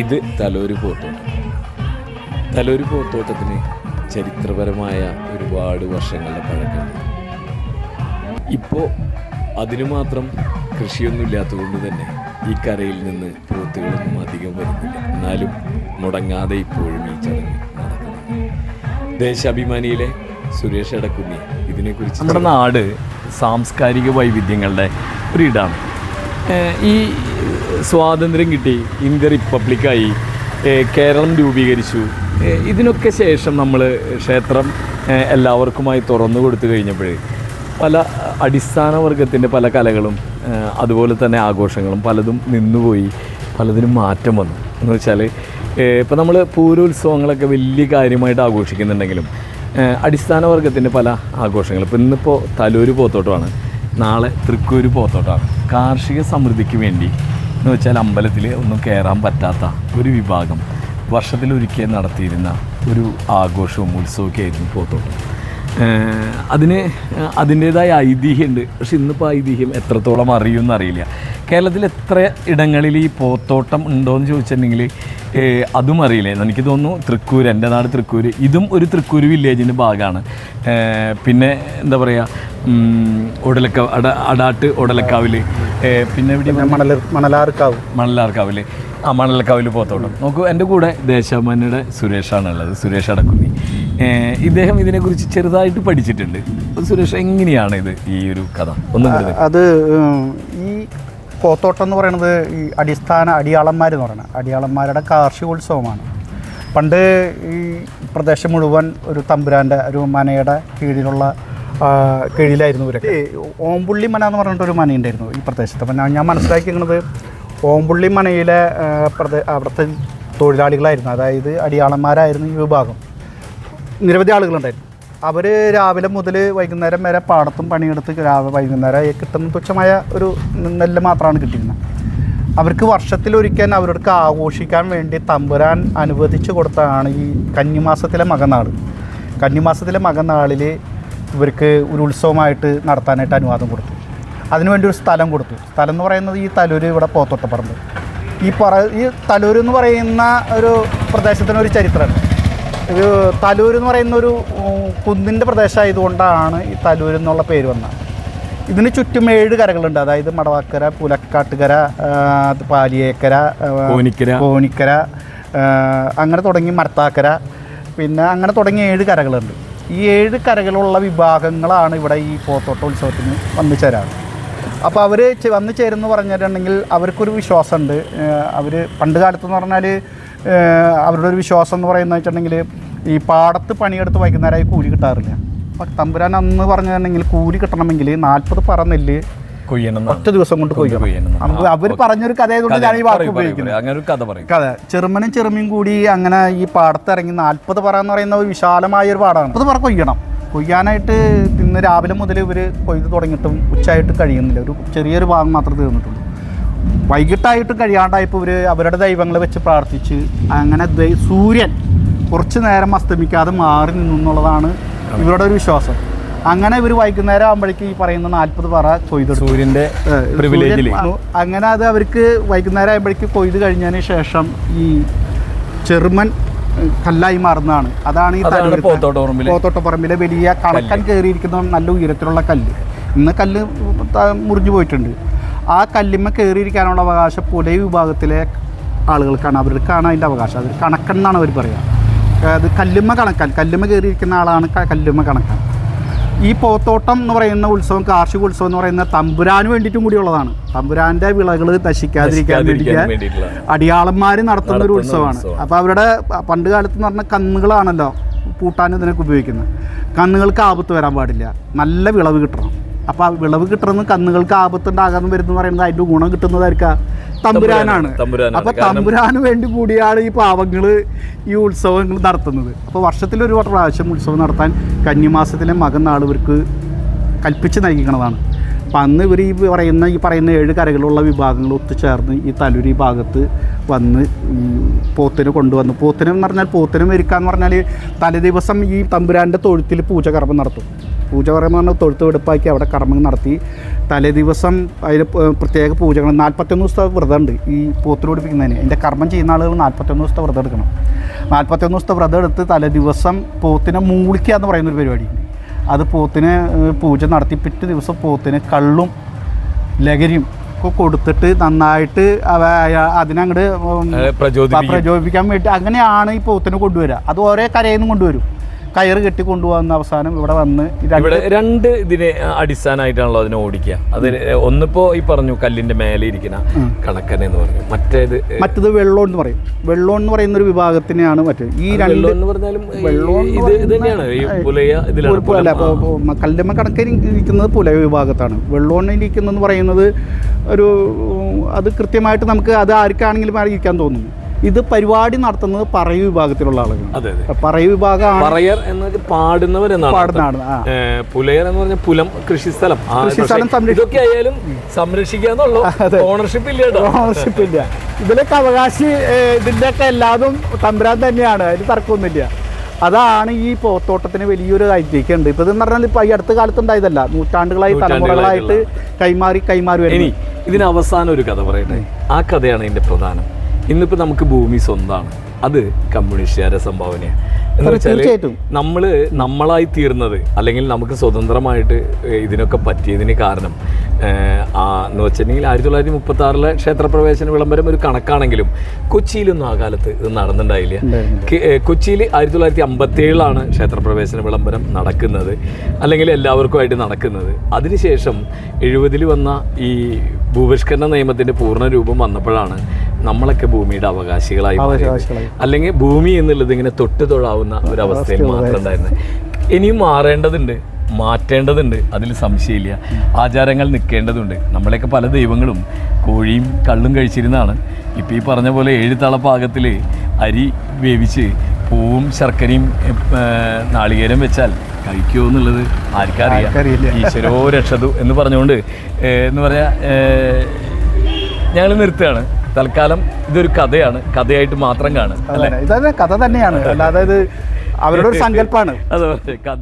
ഇത് തലൂര് പോത്തോട്ടം. തലൂര് പോത്തോട്ടത്തിന് ചരിത്രപരമായ ഒരുപാട് വർഷങ്ങളുടെ പഴക്കമുണ്ട്. ഇപ്പോൾ അതിനു മാത്രം കൃഷിയൊന്നും ഇല്ലാത്തതുകൊണ്ട് തന്നെ ഈ കരയിൽ നിന്ന് പോത്തുകളൊന്നും അധികം വരുന്നില്ല. എന്നാലും മുടങ്ങാതെ ഇപ്പോഴും ഈ ചടങ്ങ് നടക്കുന്നു ദേശാഭിമാനിയിലെ സുരേഷ് എടക്കുന്നി ഇതിനെക്കുറിച്ച് നമ്മുടെ നാട് സാംസ്കാരിക വൈവിധ്യങ്ങളുടെ ഒരിടാണ്. ഈ സ്വാതന്ത്ര്യം കിട്ടി ഇന്ത്യ റിപ്പബ്ലിക്കായി കേരളം രൂപീകരിച്ചു. ഇതിനൊക്കെ ശേഷം നമ്മൾ ക്ഷേത്രം എല്ലാവർക്കുമായി തുറന്നു കൊടുത്തു കഴിഞ്ഞപ്പോൾ പല അടിസ്ഥാന വർഗത്തിന്റെ പല കലകളും അതുപോലെ തന്നെ ആഘോഷങ്ങളും പലതും നിന്നുപോയി പലതിനും മാറ്റം വന്നു. എന്ന് വെച്ചാൽ ഇപ്പം നമ്മൾ പൂരോത്സവങ്ങളൊക്കെ വലിയ കാര്യമായിട്ട് ആഘോഷിക്കുന്നുണ്ടെങ്കിലും അടിസ്ഥാന വർഗത്തിന്റെ പല ആഘോഷങ്ങളും. ഇപ്പം ഇന്നിപ്പോൾ തലൂര് പോത്തോട്ടമാണ്. നാളെ തൃക്കൂര് പോത്തോട്ടാണ് കാർഷിക സമൃദ്ധിക്ക് വേണ്ടി. എന്ന് വെച്ചാൽ അമ്പലത്തിൽ ഒന്നും കയറാൻ പറ്റാത്ത ഒരു വിഭാഗം വർഷത്തിലൊരിക്കൽ നടത്തിയിരുന്ന ഒരു ആഘോഷവും ഉത്സവമൊക്കെ ആയിരുന്നു പോത്തോട്ടം. അതിന് അതിന്റേതായ ഐതിഹ്യമുണ്ട് പക്ഷെ ഇന്നിപ്പോൾ ഐതിഹ്യം എത്രത്തോളം അറിയുമെന്ന് അറിയില്ല. കേരളത്തിൽ എത്ര ഇടങ്ങളിൽ ഈ പോത്തോട്ടം ഉണ്ടോയെന്ന് ചോദിച്ചിട്ടുണ്ടെങ്കിൽ അതും അറിയില്ല. എനിക്ക് തോന്നുന്നു തൃക്കൂർ എന്റെ നാട് തൃക്കൂർ ഇതും ഒരു തൃക്കൂർ വില്ലേജിന്റെ ഭാഗമാണ്. പിന്നെ എന്താ പറയുക ഉടലക്കാവ് അട അടാട്ട് ഉടലക്കാവിൽ പിന്നെ ഇവിടെ മണൽ മണലാർക്കാവ്. മണലാർക്കാവിൽ ആ മണലക്കാവിൽ പോത്തോട്ടം നോക്കൂ എന്റെ കൂടെ ദേശാഭിമാനിയുടെ സുരേഷാണ് ഉള്ളത് സുരേഷ് അടക്കുന്നി ഇദ്ദേഹം ഇതിനെക്കുറിച്ച് ചെറുതായിട്ട് പഠിച്ചിട്ടുണ്ട്. സുരേഷ് എങ്ങനെയാണ് ഇത് ഈ ഒരു കഥ? ഒന്നും അത് ഈ പോത്തോട്ടം എന്ന് പറയുന്നത് ഈ അടിസ്ഥാന അടിയാളന്മാർ എന്ന് പറയുന്നത് അടിയാളന്മാരുടെ കാർഷികോത്സവമാണ്. പണ്ട് ഈ പ്രദേശം മുഴുവൻ ഒരു തമ്പുരാന്റെ ഒരു മനയുടെ കീഴിലുള്ള കീഴിലായിരുന്നു ഇവരൊക്കെ. ഓമ്പുള്ളി മന എന്ന് പറഞ്ഞിട്ടൊരു മനയുണ്ടായിരുന്നു ഈ പ്രദേശത്ത്. അപ്പം ഞാൻ മനസ്സിലാക്കിയിരുന്നത് ഓമ്പുള്ളി മനയിലെ പ്രദേ- അവിടുത്തെ തൊഴിലാളികളായിരുന്നു. അതായത് അടിയാളന്മാരായിരുന്നു ഈ വിഭാഗം. നിരവധി ആളുകളുണ്ടായിരുന്നു. അവർ രാവിലെ മുതൽ വൈകുന്നേരം വരെ പാടത്തും പണിയെടുത്ത് രാവിലെ വൈകുന്നേരം കിട്ടുന്ന തുച്ഛമായ ഒരു നെല്ല് മാത്രമാണ് കിട്ടിയിരുന്നത്. അവർക്ക് വർഷത്തിലൊരിക്കൽ അവർക്ക് ആഘോഷിക്കാൻ വേണ്ടി തമ്പുരാൻ അനുവദിച്ചു കൊടുത്തതാണ് ഈ കന്നിമാസത്തിലെ മകനാട് കന്നിമാസത്തിലെ മകനാളിൽ ഇവർക്ക് ഒരു ഉത്സവമായിട്ട് നടത്താനായിട്ട് അനുവാദം കൊടുത്തു. അതിനുവേണ്ടി ഒരു സ്ഥലം കൊടുത്തു. സ്ഥലം എന്ന് പറയുന്നത് ഈ തലൂര് ഇവിടെ പോത്തോട്ടപ്പറമ്പ്. ഈ പറ ഈ തലൂർ എന്ന് പറയുന്ന ഒരു പ്രദേശത്തിന് ഒരു ചരിത്രമുണ്ട്. ഒരു തലൂർ എന്ന് പറയുന്ന ഒരു കുന്നിന്റെ പ്രദേശമായതുകൊണ്ടാണ് ഈ തലൂർ എന്നുള്ള പേര് വന്നത്. ഇതിന് ചുറ്റും ഏഴ് കരകളുണ്ട്. അതായത് മടവാക്കര പുലക്കാട്ടുകര പാലിയേക്കര കോനിക്കര. കോനിക്കര അങ്ങനെ തുടങ്ങി മരത്താക്കര പിന്നെ അങ്ങനെ തുടങ്ങി ഏഴ് കരകളുണ്ട്. ഈ ഏഴ് കരകളുള്ള വിഭാഗങ്ങളാണ് ഇവിടെ ഈ പോത്തോട്ടോത്സവത്തിന് വന്നു ചേരാറ്. അപ്പോൾ അവർ വന്നു ചേരുന്നു പറഞ്ഞിട്ടുണ്ടെങ്കിൽ അവർക്കൊരു വിശ്വാസമുണ്ട്. അവർ പണ്ട് കാലത്ത് എന്ന് പറഞ്ഞാൽ അവരുടെ ഒരു വിശ്വാസം എന്ന് പറയുന്നത് വെച്ചിട്ടുണ്ടെങ്കിൽ ഈ പാടത്ത് പണിയെടുത്ത് വൈകുന്നേരമായി കൂലി കിട്ടാറില്ല. അപ്പം തമ്പുരാൻ അന്ന് പറഞ്ഞിട്ടുണ്ടെങ്കിൽ കൂലി കിട്ടണമെങ്കിൽ നാൽപ്പത് പറ നെല്ല് കൊയ്യണം ഒറ്റ ദിവസം കൊണ്ട് കൊയ്യണം. കൊയ്യണം നമുക്ക് അവർ പറഞ്ഞൊരു കഥയായതുകൊണ്ട് ഞാൻ ഈ വാക്ക് ഉപയോഗിക്കുന്നത്. അങ്ങനെ ഒരു കഥ പറയും. കഥ. ചെറുമനും ചെറുമയും കൂടി അങ്ങനെ ഈ പാടത്തിറങ്ങി നാൽപ്പത് പറ എന്ന് പറയുന്ന ഒരു വിശാലമായ ഒരു പാടാണ്. അത് പറ കൊയ്യണം. കൊയ്യാനായിട്ട് ഇന്ന് രാവിലെ മുതൽ ഇവർ കൊയ്ത് തുടങ്ങിയിട്ടും ഉച്ചയായിട്ട് കഴിയുന്നില്ല. ഒരു ചെറിയൊരു ഭാഗം മാത്രമേ തീർന്നിട്ടുള്ളൂ. വൈകിട്ടായിട്ട് കഴിയാണ്ടായപ്പോൾ ഇവർ അവരുടെ ദൈവങ്ങളെ വെച്ച് പ്രാർത്ഥിച്ച് അങ്ങനെ സൂര്യൻ കുറച്ച് നേരം അസ്തമിക്കാതെ മാറി നിന്നു എന്നുള്ളതാണ് ഇവരുടെ ഒരു വിശ്വാസം. അങ്ങനെ ഇവർ വൈകുന്നേരം ആകുമ്പോഴേക്കും ഈ പറയുന്ന നാല്പത് പറ കൊയ്ത് സൂര്യന്റെ അങ്ങനെ അത് അവർക്ക് വൈകുന്നേരം ആകുമ്പോഴേക്ക് കൊയ്ത് കഴിഞ്ഞതിന് ശേഷം ഈ ചെറുമൻ കല്ലായി മാറുന്നതാണ്. അതാണ് ഈ പോത്തോട്ടപ്പറമ്പിലെ വലിയ കണക്കൻ കയറിയിരിക്കുന്ന നല്ല ഉയരത്തിലുള്ള കല്ല്. ഇന്ന് കല്ല് മുറിഞ്ഞു പോയിട്ടുണ്ട്. ആ കല്ലിമ്മ കയറിയിരിക്കാനുള്ള അവകാശം പുലയ വിഭാഗത്തിലെ ആളുകൾക്കാണ്. അവർക്കാണ് അതിന്റെ അവകാശം. അവർ കണക്കൻ എന്നാണ് അവർ പറയുക അത് കല്ലുമ്മ കണക്കാൻ. കല്ലുമ്മ കയറിയിരിക്കുന്ന ആളാണ് കല്ലുമ്മ കണക്കാൻ. ഈ പോത്തോട്ടം എന്ന് പറയുന്ന ഉത്സവം കാർഷിക ഉത്സവം എന്ന് പറയുന്ന തമ്പുരാന് വേണ്ടിയിട്ടും കൂടിയുള്ളതാണ് തമ്പുരാന്റെ വിളകൾ നശിക്കാതിരിക്കാൻ വേണ്ടിയിട്ട് വേണ്ടി അടിയാളന്മാർ നടത്തുന്ന ഒരു ഉത്സവമാണ്. ഉത്സവം. അപ്പോൾ അവരുടെ പണ്ട് കാലത്ത് എന്ന് പറഞ്ഞ കന്നുകളാണല്ലോ പൂട്ടാൻ ഇതിനൊക്കെ ഉപയോഗിക്കുന്നത്. കന്നുകൾക്ക് ആപത്ത് വരാൻ പാടില്ല. നല്ല വിളവ് കിട്ടണം. അപ്പോൾ ആ വിളവ് കിട്ടുന്ന കന്നുകൾക്ക് ആപത്ത് വരുന്നു പറയുന്നത് അതിന്റെ ഗുണം കിട്ടുന്നതായിരിക്കാം. തമ്പുരാനാണ്. അപ്പൊ അപ്പോൾ തമ്പുരാന് വേണ്ടി കൂടിയാണ് ഈ പാവങ്ങൾ ഈ ഉത്സവങ്ങൾ നടത്തുന്നത്. അപ്പോൾ വർഷത്തിലൊരു പ്രാവശ്യം ഉത്സവം നടത്താൻ കന്നിമാസത്തിലെ മകൻ നാളുവർക്ക് കൽപ്പിച്ച് നൽകിക്കണതാണ്. അപ്പം അന്ന് ഇവർ ഈ പറയുന്ന ഈ പറയുന്ന ഏഴ് കരകളുള്ള വിഭാഗങ്ങൾ ഒത്തുചേർന്ന് ഈ തലൂരി ഭാഗത്ത് വന്ന് പോത്തിനെ പോത്തിന് കൊണ്ടുവന്നു. പോത്തിനെന്ന് പറഞ്ഞാൽ പോത്തിനെ മെരുക്കുക എന്ന് പറഞ്ഞാൽ തലേദിവസം ഈ തമ്പുരാന്റെ തൊഴുത്തിൽ പൂജകർമ്മം നടത്തും. പൂജ പറയുമ്പോൾ പറഞ്ഞാൽ തൊഴുത്ത് വെടുപ്പാക്കി അവിടെ കർമ്മം നടത്തി. തലേദിവസം ദിവസം അതിൽ പ്രത്യേക പൂജകൾ. നാൽപ്പത്തൊന്ന് ദിവസത്തെ വ്രതം ഉണ്ട് ഈ പോത്തിന് പിടിപ്പിക്കുന്നതിന്. എന്റെ കർമ്മം ചെയ്യുന്ന ആളുകൾ നാൽപ്പത്തൊന്ന് ദിവസത്തെ വ്രതം എടുക്കണം. നാൽപ്പത്തൊന്ന് ദിവസത്തെ വ്രതം എടുത്ത് തലേദിവസം പോത്തിനെ മൂളിക്കുക എന്ന് പറയുന്നൊരു പരിപാടി. അത് പോത്തിന് പൂജ നടത്തി പിറ്റേ ദിവസം പോത്തിന് കള്ളും ലഹരിയും ഒക്കെ കൊടുത്തിട്ട് നന്നായിട്ട് അവ അയ- അതിനങ്ങട് ഉം, അതെ, പ്രചോദിപ്പിക്കും. പ്രചോദിപ്പിക്കാൻ വേണ്ടി അങ്ങനെയാണ് ഈ പോത്തിനെ കൊണ്ടുവരിക. അത് ഓരോ കരയിൽ നിന്നും കൊണ്ടുവരും. കയറ് കെട്ടി കൊണ്ടുപോകുന്ന അവസാനം ഇവിടെ വന്ന് ഇവിടെ രണ്ട് ഇതിനെ അടിസ്ഥാനമായിട്ടാണല്ലോ അതിനെ ഓടിക്കുക. അത് ഒന്നിപ്പോ ഈ പറഞ്ഞു കല്ലിന്റെ മേലെ ഇരിക്കുന്ന കണക്കൻ എന്ന് പറഞ്ഞു. മറ്റേത് മറ്റേത് വെള്ളോൺ എന്ന് പറയും. വെള്ളോൺ എന്ന് പറയുന്ന ഒരു വിഭാഗത്തിനെയാണ് മറ്റേ. ഈ രണ്ട് വെള്ളം എന്ന് പറഞ്ഞാലും വെള്ളം ഈ പുലയ കല്ലുമ്മ കണക്കിന് ഇരിക്കുന്നത് വിഭാഗത്താണ്. പറയുന്നത് ഒരു അത് കൃത്യമായിട്ട് നമുക്ക് അത് ആർക്കാണെങ്കിലും ഇരിക്കാൻ തോന്നുന്നു. ഇത് പരിപാടി നടത്തുന്നത് പറയ വിഭാഗത്തിലുള്ള വിഭാഗം പറയൂ വിഭാഗമാണ് പറയർ എന്നത് പാടുന്നവരെന്നാണ് പാടുന്നതാണ് പുലയർ എന്ന് പറഞ്ഞ പുലം കൃഷിസ്ഥലം. കൃഷിസ്ഥലം ഇതൊക്കെ ആയാലും സംരക്ഷിക്കാന്നുള്ളൂ ഓണർഷിപ്പ് ഇല്ല ഓണർഷിപ്പ് ഇല്ല. ഇതിലൊക്കെ അവകാശി ഇതിന്റെയൊക്കെ എല്ലാതും തമ്പുരാൻ തന്നെയാണ്. അതിന് തർക്കമൊന്നുമില്ല. അതാണ് ഈ പോത്തോട്ടത്തിന് വലിയൊരു ഐതിഹ്യമുണ്ട്. ഇപ്പൊ ഇതെന്ന് പറഞ്ഞാൽ ഇപ്പൊ ഈ അടുത്ത കാലത്ത് ഉണ്ടായതല്ല നൂറ്റാണ്ടുകളായി തലമുറകളായിട്ട് കൈമാറി കൈമാറി വരുന്നത്. വരുന്നു ഇതിന് അവസാനം ഒരു കഥ പറയട്ടെ? ആ കഥയാണ് ഇതിന്റെ പ്രധാനം. ഇന്നിപ്പോ നമുക്ക് ഭൂമി സ്വന്തമാണ് അത് കമ്മ്യൂണിസ്റ്റുകാരെ സംഭാവനയാണ്. എന്ന് വെച്ചാൽ നമ്മൾ നമ്മളായി തീർന്നത് അല്ലെങ്കിൽ നമുക്ക് സ്വതന്ത്രമായിട്ട് ഇതിനൊക്കെ പറ്റിയതിന് കാരണം എന്ന് വെച്ചിട്ടുണ്ടെങ്കിൽ ആയിരത്തി തൊള്ളായിരത്തി മുപ്പത്തി ആറിലെ ക്ഷേത്രപ്രവേശന വിളംബരം ഒരു കണക്കാണെങ്കിലും കൊച്ചിയിലൊന്നും ആ കാലത്ത് ഇത് നടന്നിട്ടുണ്ടായില്ല. കൊച്ചിയിൽ ആയിരത്തി തൊള്ളായിരത്തി അമ്പത്തി ഏഴിലാണ് ക്ഷേത്രപ്രവേശന വിളംബരം നടക്കുന്നത് അല്ലെങ്കിൽ എല്ലാവർക്കുമായിട്ട് നടക്കുന്നത്. അതിനുശേഷം എഴുപതിൽ വന്ന ഈ ഭൂപരിഷ്കരണ നിയമത്തിന്റെ പൂർണ രൂപം വന്നപ്പോഴാണ് നമ്മളൊക്കെ ഭൂമിയുടെ അവകാശികളായി അല്ലെങ്കിൽ ഭൂമി എന്നുള്ളത് ഇങ്ങനെ തൊട്ട് തൊഴാവുന്ന അവസ്ഥയിൽ മാത്രം ഉണ്ടായിരുന്നു ഇനിയും മാറേണ്ടതുണ്ട് മാറ്റേണ്ടതുണ്ട് അതിൽ സംശയമില്ല. ആചാരങ്ങൾ നിൽക്കേണ്ടതുണ്ട്. നമ്മളെയൊക്കെ പല ദൈവങ്ങളും കോഴിയും കള്ളും കഴിച്ചിരുന്നതാണ്. ഇപ്പം ഈ പറഞ്ഞ പോലെ ഏഴ് തള പാകത്തിൽ അരി വേവിച്ച് പൂവും ശർക്കരയും നാളികേരം വെച്ചാൽ കഴിക്കുമോ എന്നുള്ളത് ആർക്കറിയാം. ഈശ്വരോ രക്ഷതു എന്ന് പറഞ്ഞുകൊണ്ട് എന്ന് പറയാ ഞങ്ങൾ നിർത്തുകയാണ്. തൽക്കാലം ഇതൊരു കഥയാണ്. കഥയായിട്ട് മാത്രം കാണുക. കഥ തന്നെയാണ്. അല്ലാതെ ഇത് അവരുടെ ഒരു സങ്കല്പമാണ് അതെ. കഥ